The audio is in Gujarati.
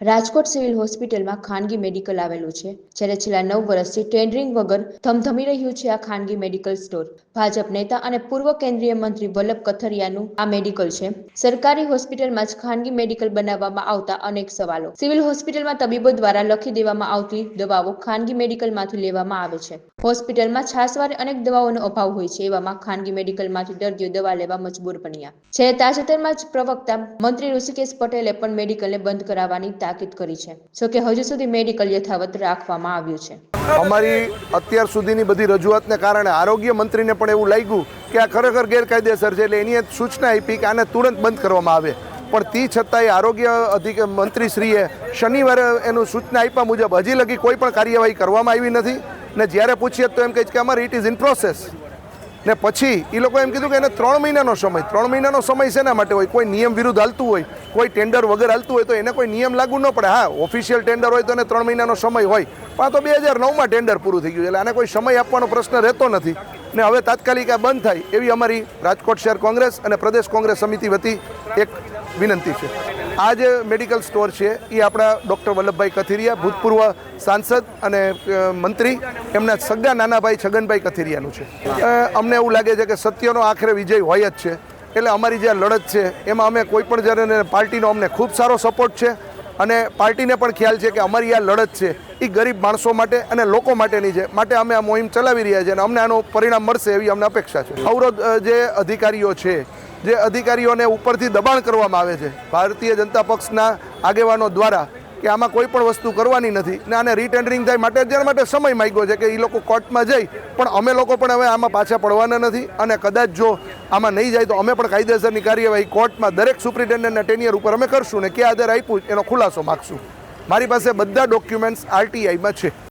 રાજકોટ સિવિલ હોસ્પિટલમાં ખાનગી મેડિકલ આવેલું છે, જ્યારે છેલ્લા નવ વર્ષથી ટેન્ડરિંગ વગર ધમધમી રહ્યું છે આ ખાનગી મેડિકલ સ્ટોર. ભાજપ નેતા અને પૂર્વ કેન્દ્રીય મંત્રી વલ્લભ કથરિયાનું આ મેડિકલ છે. સરકારી હોસ્પિટલમાં જ ખાનગી મેડિકલ બનાવવામાં આવતા અનેક સવાલો. સિવિલ હોસ્પિટલમાં તબીબો દ્વારા લખી દેવામાં આવતી દવાઓ ખાનગી મેડિકલમાંથી લેવામાં આવે છે. હોસ્પિટલમાં છાસવારે અનેક દવાઓનો અભાવ હોય છે એવામાં ખાનગી મેડિકલમાંથી દર્દીઓ દવા લેવા મજબૂર બન્યા. છે તાજેતરમાં જ પ્રવક્તા મંત્રી ઋષિકેશ પટેલે પણ મેડિકલને બંધ કરાવવાની તાકીદ કરી છે. જોકે હજુ સુધી મેડિકલ યથાવત રાખવામાં આવ્યું છે. અમારી અત્યાર સુધીની બધી રજૂઆતને કારણે આરોગ્ય મંત્રીને પણ એવું લાગ્યું કે આ ખરેખર ગેરકાયદેસર છે એટલે એની સૂચના આપી કે આને તુરંત બંધ કરવામાં આવે. પણ તે છતાંય આરોગ્ય અધિક મંત્રીશ્રીએ શનિવારે એનું સૂચના આપ્યા મુજબ હજી લગી કોઈ પણ કાર્યવાહી કરવામાં આવી નથી. ને જ્યારે પૂછીએ તો એમ કહે કે અમારે ઇટ ઇઝ ઇન પ્રોસેસ ને પછી એ લોકો એમ કીધું કે એને ત્રણ મહિનાનો સમય, ત્રણ મહિનાનો સમય શેના માટે હોય? કોઈ નિયમ વિરુદ્ધ હાલતું હોય, કોઈ ટેન્ડર વગર હાલતું હોય તો એને કોઈ નિયમ લાગુ ન પડે. હા ઓફિશિયલ ટેન્ડર હોય તો એને ત્રણ મહિનાનો સમય હોય, પણ તો બે હજાર નવમાં ટેન્ડર પૂરું થઈ ગયું એટલે આને કોઈ સમય આપવાનો પ્રશ્ન રહેતો નથી. ને હવે તાત્કાલિક આ બંધ થાય એવી અમારી રાજકોટ શહેર કોંગ્રેસ અને પ્રદેશ કોંગ્રેસ સમિતિ વતી એક વિનંતી છે. આ જે મેડિકલ સ્ટોર છે એ આપણા ડૉક્ટર વલ્લભભાઈ કથિરિયા, ભૂતપૂર્વ સાંસદ અને મંત્રી, એમના સગા નાનાભાઈ છગનભાઈ કથિરિયાનું છે. અમને એવું લાગે છે કે સત્યનો આખરે વિજય હોય જ છે. એટલે અમારી જે લડત છે, એમાં અમે કોઈ પણ જ્યારે પાર્ટીનો અમને ખૂબ સારો સપોર્ટ છે. અને પાર્ટીને પણ ખ્યાલ છે કે અમારી આ લડત છે એ ગરીબ માણસો માટે અને લોકો માટેની છે. માટે અમે આ મોહિમ ચલાવી રહ્યા છીએ અને અમને આનું પરિણામ મળશે એવી અમને અપેક્ષા છે. અવરોધ જે અધિકારીઓ છે જે અધિકારીઓને ઉપરથી દબાણ કરવામાં આવે છે. ભારતીય જનતા પક્ષના આગેવાનો દ્વારા કે આમાં કોઈ પણ વસ્તુ કરવાની નથી. ને આને રીટેન્ડરિંગ થાય માટે અત્યારે માટે સમય માગ્યો છે કે એ લોકો કોર્ટમાં જઈ, પણ અમે લોકો પણ હવે આમાં પાછા પડવાના નથી. અને કદાચ જો આમાં નહીં જાય તો અમે પણ કાયદેસરની કાર્યવાહી કોર્ટમાં દરેક સુપ્રિન્ટેન્ડન્ટના ટેનિયર ઉપર અમે કરશું ને ક્યાં આધાર આપ્યું એનો ખુલાસો માગશું. મારી પાસે બધા ડોક્યુમેન્ટ્સ આરટીઆઈમાં છે.